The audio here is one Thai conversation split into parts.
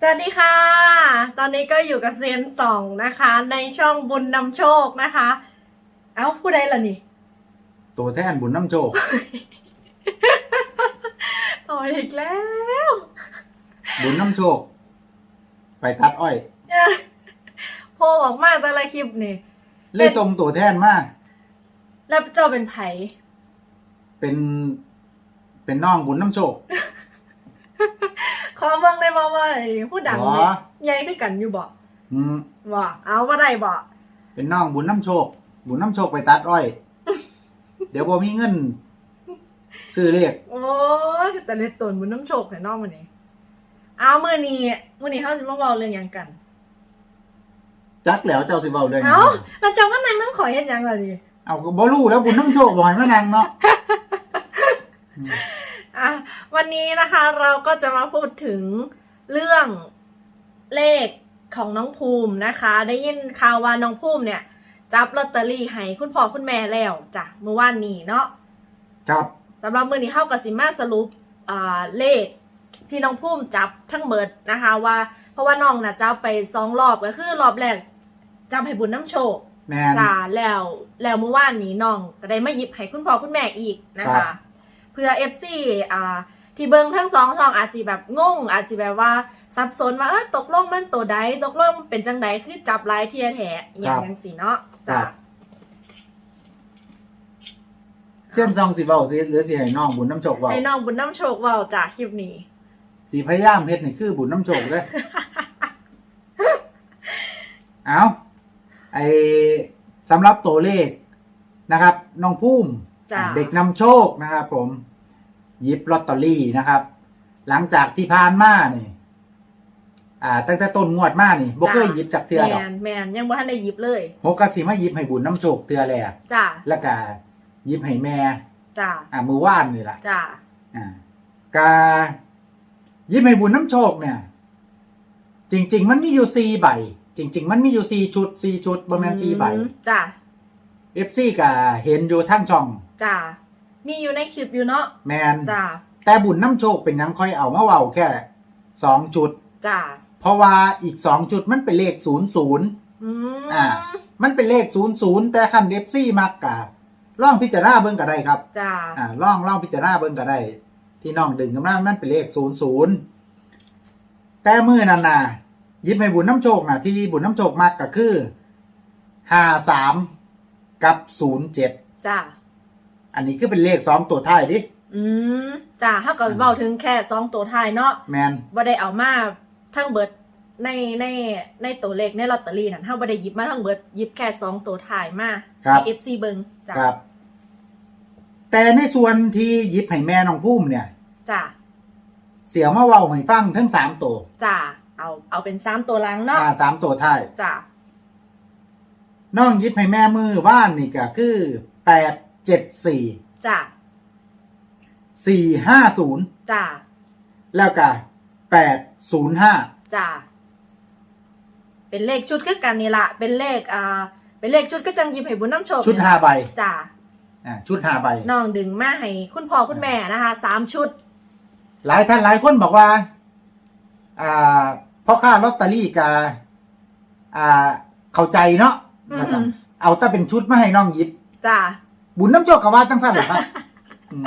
สวัสดีค่ะ ตอนนี้ก็อยู่กับเซียนสองนะคะ ในช่องบุญนำโชคนะคะ เอ้าผู้ใดล่ะนี่ ตัวแทนบุญน้ำโชค โอ้ยอีกแล้ว บุญน้ำโชค ไปตัดอ้อย โพออกมาแต่ละคลิปนี่ เลยส่งตัวแทนมาแล้วเจ้าเป็นไผเป็น เป็นน้องบุญน้ำโชค ขอเบิ่งได้บ่ว่าไอ้ผู้ดังหรนี่อใหญ่คือกันอยู่บ่อืมบ่เอาบ่ได้บ่เป็นน้องบุญน้ำโชค บุญน้ำโชคไปตัดอ้อย เดี๋ยวพอมีเงินซื้อเลขโอ้ยแต่เล็ดตนบุญน้ำโชคให้น้องมื้อนี้เอามื้อนี้มื้อนี้เฮาสิมาเว้าเรื่องหยังกัน จักแล้วเจ้าสิเว้าเรื่องหยังเอ้าแล้วเจ้ามานั่งน้ำขอยเฮ็ดหยังล่ะนี่ เอาก็บ่รู้แล้วบุญน้ำโชคบ่ให้มานั่งเนาะอืม อะวันนี้นะคะเราก็จะมาพูดถึงเรื่องเลขของน้องภูมินะคะ ได้ยินข่าวว่าน้องภูมิเนี่ย จับลอตเตอรี่ให้คุณพ่อคุณแม่แล้วจ้ะเมื่อวานนี้เนาะครับสำหรับมือนี้เข้ากับสิมาสรุปอ่าเลขที่น้องภูมิจับทั้งเบิดนะคะว่า เพราะว่าน้องน่ะจับไปสองรอบก็คือรอบแรกจับให้บุญน้ำโชคแมนจ้าแล้วแล้วเมื่อวานนี้น้องก็ได้มาหยิบให้คุณพ่อคุณแม่อีกนะครัคะ บ เพื่อ FC อ่าที่เบิงทั้งสองช่องอาจจะแบบงงอาจจะแบบว่าสับสนว่าเออตกลงมันตัวใดตกลงมันเป็นจังใดคือจับหลายเทียแถอย่างนั้นสิเนาะจ้าเส้นซองสิเว้าสิหรือสิให้น้องบุญน้ำโชคเว้าให้น้องบุญน้ำโชคเว้าจ้าคลิปนี้สิพยายามเฮ็ดนี่คือบุญน้ำโชคเด้อเอาไอสำหรับตัวเลขนะครับ น้องพุ่ม จ้ะ เด็กนำโชคนะครับ ผมหยิบลอตเตอรี่นะครับ หลังจากที่ผ่านมานี่อ่า ตั้งแต่ต้นงวดมานี่บ่เคยหยิบจากเทือแมดอกนแมนยังบ่ทันได้หยิบเลยโหกสิมาหยิบให้บุญน้ำโชคเทือแรกจ้าแล้วก็หยิบให้แม่ จ้าอ่ามือว่านนี่ล่ะ จ้าอ่ากายิบให้บุญน้ำโชคเนี่ย จริง ๆ มันมีอยู่สี่ใบ จริง ๆ มันมีอยู่สี่ชุดสี่ชุดประมาณสี่ใบ อืมจ้า เอฟซีก็เห็นอยู่ทั้งช่อง จ้ามีอยู่ในคลิปอยู่เนาะแมนจ้าแต่บุญน้ำโชคเป็นหยังค่อยเอามาเว้าแค่สองจุด จ้าเพราะว่าอีกสองจุดมันเป็นเลขศูนย์ศูนย์ อืมอ่า มันเป็นเลขศูนย์ศูนย์แต่คันเอฟซีมักกะล่องพิจารณาเบิ่งก็ได้ครับ จ้าอ่าล่องล่องพิจารณาเบิ่งก็ได้ ที่น้องดึงกันมามันเป็นเลขศูนย์ศูนย์แต่มือนันน่ะหยิบให้บุญน้ำโชคน่ะที่บุญน้ำโชคมากก็คือห้าสาม กับศูนย์เจ็ดจ้าอันนี้คือเป็นเลขสองตัวท้ายดิ อืมจ้าถ้าก็เว้าถึงแค่สองตัวท้ายเนาะแมนบ่ได้เอามาทั้งเบิดในในในตัวเลขในลอตเตอรี่นั่นเฮาบ่ได้หยิบมาทั้งเบิดหยิบแค่สองตัวท้ายมาครับให้ FC เบิ่งจ้าครับ แต่ในส่วนที่หยิบให้แม่น้องพุ่มเนี่ย จ้าเสียวมาเว้าให้ฟังทั้งสามตัวจ้าเอาเอาเป็นสามตัวหลังเนาะอ่าสามตัวท้าย จ้า น้องหยิบให้แม่มือว่านนี่ก็คือแปดเจ็ดสี่จ้าสี่ห้าศูนย์จ้าแล้วก็แปดศูนย์ห้าจ้าเป็นเลขชุดคือกันนี่ละเป็นเลขอ่าเป็นเลขชุดก็จังหยิบให้บุญน้ำโชคชุดนี่ห้าล่ะใบจ้าอ่าชุดห้าใบน้องดึงมาให้คุณพ่อคุณแม่นะคะสามชุด หลายท่านหลายคนบอกว่า อ่าพ่อค้าลอตเตอรี่กาอ่าเข้าใจเนาะ อืม ว่าจังเอาแต่เป็นชุดมาให้น้องหยิบ จ้าบุญน้ำโชคกับว่าจังสั้นเหรอครับอืม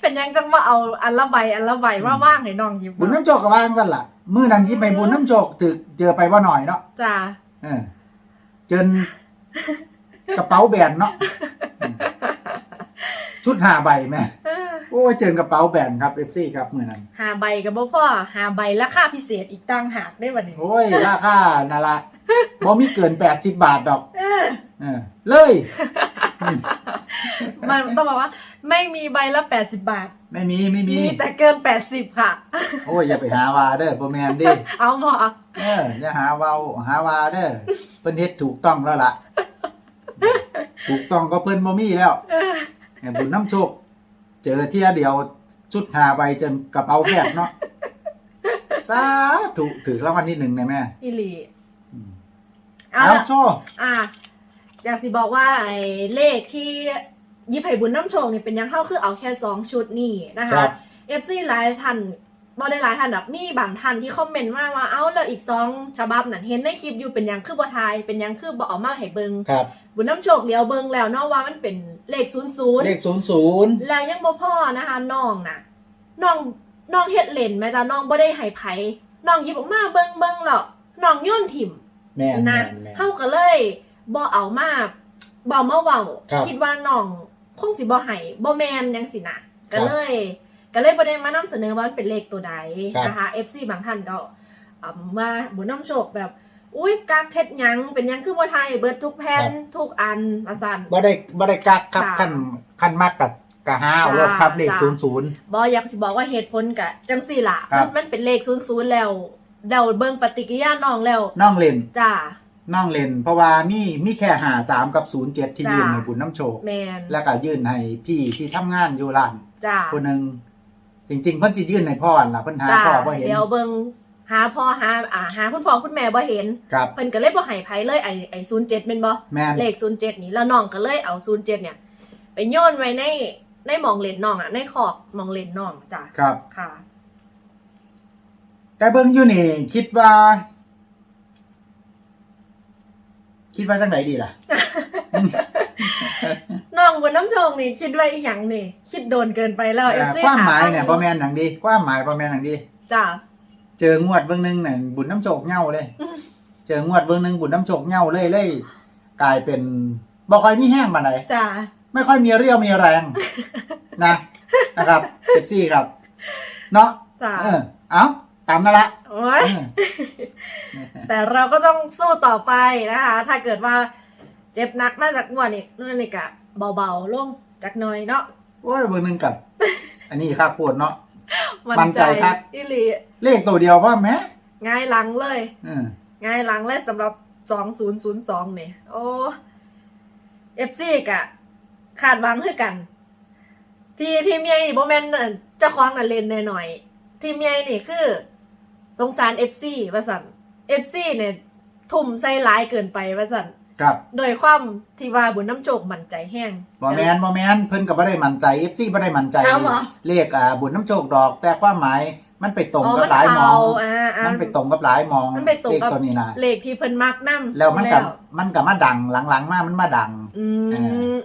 เป็นยังจังว่าเอาอันละใบอันละใบว่าว่างให้น้องหยิบบุญน้ำโชคกับว่าจังสั้นล่ะมือนั้นหยิบไปบุญน้ำโชคถึกเจอไปว่าหน่อยเนาะจ้าเออจนกระเป๋าแบนเนาะอืม ชุดห้าใบแม่เออโอ้ยเจนกระเป๋าแบนครับเอฟซีครับมือนั้นหาใบกับบ่พ่อหาใบราคาพิเศษอีกตั้งหากได้บัดนี้โอ้ยราคานั่นละบ่มีเกินแปดสิบบาทดอก เออ เออ เลยอืมมันต้องบอกว่า ไม่มีใบละแปดสิบบาท ไม่มีไม่มี มีแต่เกินแปดสิบค่ะ โอ้ยอย่าไปหาวาเด้อบ่แมนดิเอาหมอเอออย่าหาวาหาวาเด้อเพิ่นเฮ็ดถูกต้องแล้วล่ะ ถูกต้องก็เพิ่นบ่มีแล้ว เออแห่ บุญน้ำโชค เจอเที่ยเดียวชุดหาใบจนกระเป๋าแคบเนาะสาธุถือรางวัลที่หนึ่งเลยแม่อีหลีอืมเอาเอาละโชว์อะอยากสิบอกว่าไอ้เลขที่ยิบไผ่บุญน้ำโชคนี่เป็นยังเข้าคือเอาแค่สองชุดนี่นะครัคะบเอฟซีหลายท่าน บ่ได้หลายท่านดอกมีบางท่านที่คอมเมนต์มาว่าเอ้าแล้วอีกสองฉบับนั่นเห็นในคลิปอยู่เป็นหยังคือบ่ทาย เป็นหยังคือบ่เอามาให้เบิงครับ บุญน้ำโชคเลี้ยวเบิงแล้วเนาะว่ามันเป็นเลขศูนย์ศูนย์เลขศูนย์ศูนย์แล้วยังบ่พอนะคะน้องน่ะน้องน้องเฮ็ดเล่นแม้แต่น้องบ่ได้ให้ไผน้องหยิบออกมาเบิงเบิงแล้วน้องโยนถิ่มแม่นนะแม่นแม่นเฮาก็เลยบ่เอามาบ่เอามาเว้าครับคิดว่าน้องคงสิบ่ให้บ่แม่นจังสินะครัก็บเลย ก็เลยบ่ได้มานำเสนอว่ามันเป็นเลขตัวใดครับนะคะ FC บางท่านก็อ่าว่าบุญน้ำโชคแบบอุ้ยกักเฮ็ดหยัง เป็นหยังคือบ่ไทยเบิดทุกแผ่นทุกอันว่าซั่นบ่ได้บ่ได้กักครับจ้ะขั้นขั้นมากกับกะห้าเอาจ้ะรถครับเลขจ้ะศูนย์ศูนย์บ่อยากสิบอกว่าเหตุผลกะจังซี่ล่ะครัมับนมันเป็นเลข00แล้วเดาเบิ่งปฏิกิริยาน้องแล้วน้องเล่นจ้าน้องเล่นเพราะว่ามีมีแค่หาสามกับศูนย์เจ็ดที่จ้ะยื่นให้บุญน้ำโชคแมนแล้วก็ยื่นให้พี่ที่ทำงานอยู่ร้านจ้าคนหนึ่ง จริงๆเพิ่นสิยื่นให้พ่อนั่นล่ะเพิ่นหาจ้าพ่อบ่เห็นเดี๋ยวเบิ่งหาพ่อหาอ่าหาคุณพ่อคุณแม่บ่เห็นครับเพิ่นก็เลยบ่ให้ไผเลยไอ้ไอ้07แม่นบ่แม่นเลข07นี่แล้วน้องก็เลยเอา07เนี่ย ไปโยนไว้ในในหมองเล่นน้องอะในขอบหมองเล่นน้องจ้าครับ ค่ะ แต่เบิ่งอยู่นี่คิดว่า คิดว่าจังไดดีล่ะ น้องบนน้ำโชคนี่คิดว่าอีหยังนี่ คิดโดนเกินไปแล้วอ่า FC ความหมายเนี่ยหบ่ฟังแม่นหนังดีความหมายบ่แม่นหนังดีจ้าเจองวดเบิ่งหนึงน่ะบุญน้ำโชคเหย้าเลยอืมเจองวดเบิ่งหนึงบุญน้ำโชคเหย้าเลยเลยกลายเป็นบ่ค่อยมีแห้งปานใดจ้าไม่ค่อยมีเรี่ยวมีแรงนะนะครับเจ็บซี่ครับ เนาะจ้าเออเอาตามนั่นละโอ้ยเออแต่เราก็ต้องสู้ต่อไปนะคะ ถ้าเกิดว่า เจ็บหนักมาจากงวดนี่นั่นนี่กะเบาๆลงจากหน่อยเนาะโอ้ยเบิ่งหนึงกับ อันนี้ครับปวดเนาะ มั่นใจครับ อิลีเลขตัวเดียวพ่อแม่ง่ายหลังเลยอืมง่ายหลังเลยสำหรับสองศูนย์ศูนย์สองเนี่ยโอ้เอฟซีกะขาดหวังคือกัน ที่ทีมใหญ่นี่โบแมนน่ะเจ้าของน่ะเล่นแน่หน่อยทีมใหญ่นี่คือ สงสารเอฟซีว่าสันเอฟซีเนี่ยทุ่มใส่ร้ายเกินไปว่าสัน ครับโดยความที่ว่าบุญน้ำโจกมั่นใจแห้ง บ่แมนบ่แมนเพิ่นก็บ่ได้มั่นใจ FC บ่ได้มั่นใจเอาเหรอ เลขอ่าบุญน้ำโชคดอก แต่ความหมายมันไปตรงอ๋อกับมันหลายมองเข่าอ่าอ่ามันไปตรงกับหลายมองมันไปตรงเลขกับ ตัวนี้นะเลขที่เพิ่นมักนำแล้วมันกับมันกับมาดังหลังๆมามันมาดัง อืมเอ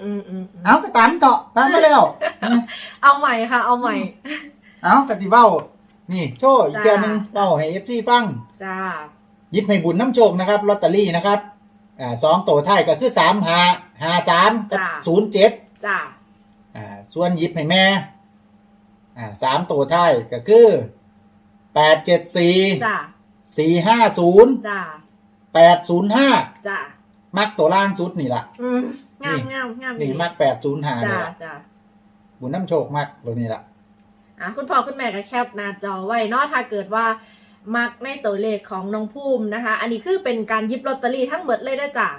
อืมอืมเอาไปตามต่อตามมาแล้ว เอาใหม่ค่ะ เอาใหม่ เอากติเว้า นี่โชว์อีกจ้าเดือนหนึงเว้าให้ FC ฟังจ้า หยิบให้บุญน้ำโชคนะครับลอตเตอรี่นะครับ อ่าสองตัวท้ายก็คือสามห้าห้าสามกับจ้าศูนย์เจ็ดจ้าอ่าส่วนหยิบให้แม่อ่าสามตัวท้ายก็คือแปดเจ็ดสี่จ้าสี่ห้าศูนย์จ้าแปดศูนย์ห้าจ้ามักตัวล่างสุดนี่ล่ะ อืมงามนี่ งามงามนี่ดีมักแปดศูนย์ห้านี่จ้าล่ะจ้าบุญน้ำโชคมักตัวนี้ล่ะ อะคุณพ่อคุณแม่ก็แคปหน้าจอไว้เนาะถ้าเกิดว่า มักในตัวเลขของน้องภูมินะคะ อันนี้คือเป็นการหยิบลอตเตอรี่ทั้งหมดเลยได้อจ้ะ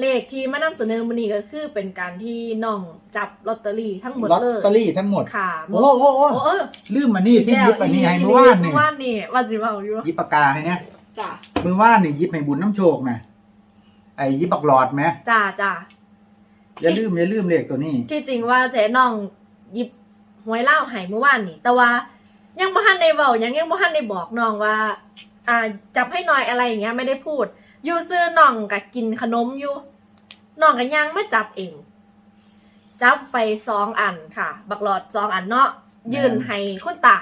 เลขที่มานำเสนอมันนี้ก็คือเป็นการที่น้องจับลอตเตอรี่ทั้งหมดลอตเลยเตอรี่ทั้งหมดค่ะโอ้โหโอ้โหโอ้เออลืมมานี่ที่หยิบอันนี้ให้เมื่อวานนี่เมื่อวานนี่ว่าจิเว่าอยู่หยิบปากกาให้เนี่ยจ้าเมื่อวานนี่หยิบให้บุญน้ำโชคนะไอ้หยิบบักหลอดไหมจ้าจ้าอย่าลืมอย่าลืมเลขตัวนี้ที่จริงว่าเจ๊น้องหยิบหวยเล่าใหายเมื่อวานนี่ แต่ว่า ยังบ่ทันได้เว้ายังยังบ่ทันได้บอกน้องว่า อ่าจับให้หน่อยอะไรอย่างเงี้ยไม่ได้พูด อยู่ซื้อน้องก็กินขนมอยู่น้องก็ยังไม่จับเอง จับไปสองอันค่ะ บักหลอดสองอันเนาะยื่นให้คุณตา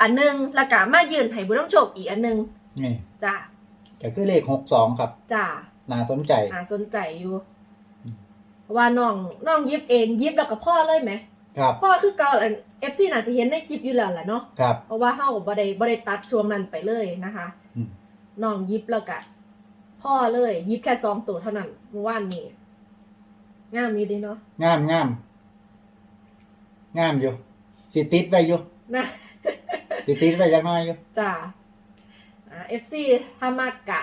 อันหนึงแล้วก็มายื่นให้บุญน้ำโชคอีกอันหนึงนี่จ้าก็คือเลขหกสองครับจ้าน่าสนใจน่าสนใจอยู่อืมว่าน้องน้องยิบเองยิบแล้วกับพ่อเลยไหมครับพ่อคือเก่า เอฟซีน่าจะเห็นในคลิปอยู่แล้วแหละเนาะครับ เพราะว่าเฮาบ่ได้บ่ได้ตัดช่วงนั้นไปเลยนะคะอืม น้องยิบแล้วก็พ่อเลยยิบแค่สองตัวเท่านั้นเมื่อวานนี้งามอยู่ดีเนาะงามงามงามอยู่สิติดไว้อยู่นะ สิติดไว้ยังน้อยอยู่ จ้าเอฟซีถ้ามากกะ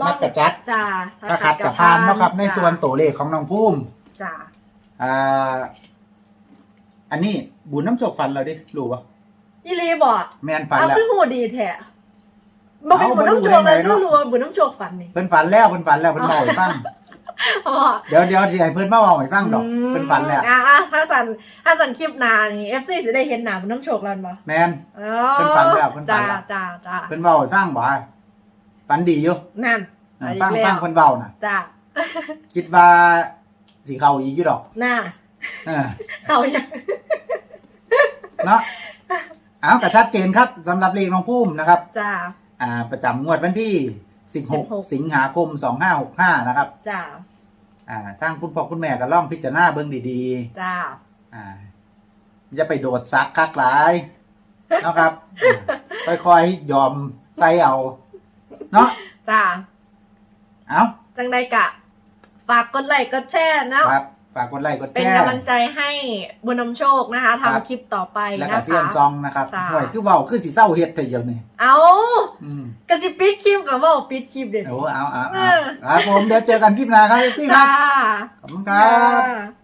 มักกะจัด จ้าถ้าขัดกับพานเนาะครับ ในส่วนตัวเลขของน้องพุ่มจ้าอ่า อันนี้บุญน้ำโชคฟันเราดิรู้ปะอีหลีบอกแมนฟันเอาแล้วคือหูดีแท้บ่เป็นเอาบุญน้ำโชคบ่รู้ได้เลยไงเนาะรู้ว่าบุญน้ำโชคฝันนี่ เพิ่นฝันแล้วเพิ่นฝันแล้วเพิ่นบอกให้ฟังอ๋อเดี๋ยวเดี๋ยวสิให้เพิ่นมาเว้าให้ฟังดอกเพิ่นฝันแล้ว อะอะถ้าสันถ้าสันคลิปหนานี่ FC จะได้เห็นหนาบนน้ำโชคแล้วบ่แมน อ๋อเพิ่นฝันแล้วเพิ่นฝัจ้านแล้ว จ้าจ้าเพิ่นเว้าให้ฟังบ่ว่าฝันดีอยู่นั่นอ่าอีกฟังแล้วฟังเพิ่นเว้าน่ะ จ้าคิดว่าสิเข้าอีกอยู่ดอก น่า เออเขายังเนาะเอาก็ชัดเจนครับสำหรับเลขน้องภูมินะครับ จ้า อ่า ประจำงวดวันที่ 16 16 สิงหาคม 2565 นะครับ จ้า อ่าทางคุณพ่อคุณแม่ก็ล่องพิจารณาเบิ่งดีๆจ้าอ่าอย่าไปโดดซักคักหลายเนาะครับอ่าค่อยๆยอมใส่เอา เนาะจ้า เอาจังได้กะ ฝากกดไลค์กดแชร์เนาะครับ ฝากกดไลค์กดเป็แชนร์กำลังใจให้บุญนำโชคนะคะครับ ทำคลิปต่อไปแล้วนะก็คะ เซียนซองนะครับจ้า ห่วยคือเว้าคือสิเศร้าเฮ็ดแต่เดียวนี่เอาอืมกระจิปิดคลิปกับว่าปิดคลิปเด็ด โอ้เอาเอาเอเอาอครับผมเดี๋ยวเจอกันคลิปหน้าครับที่คจ้ารับขอบคุณครับ จ้า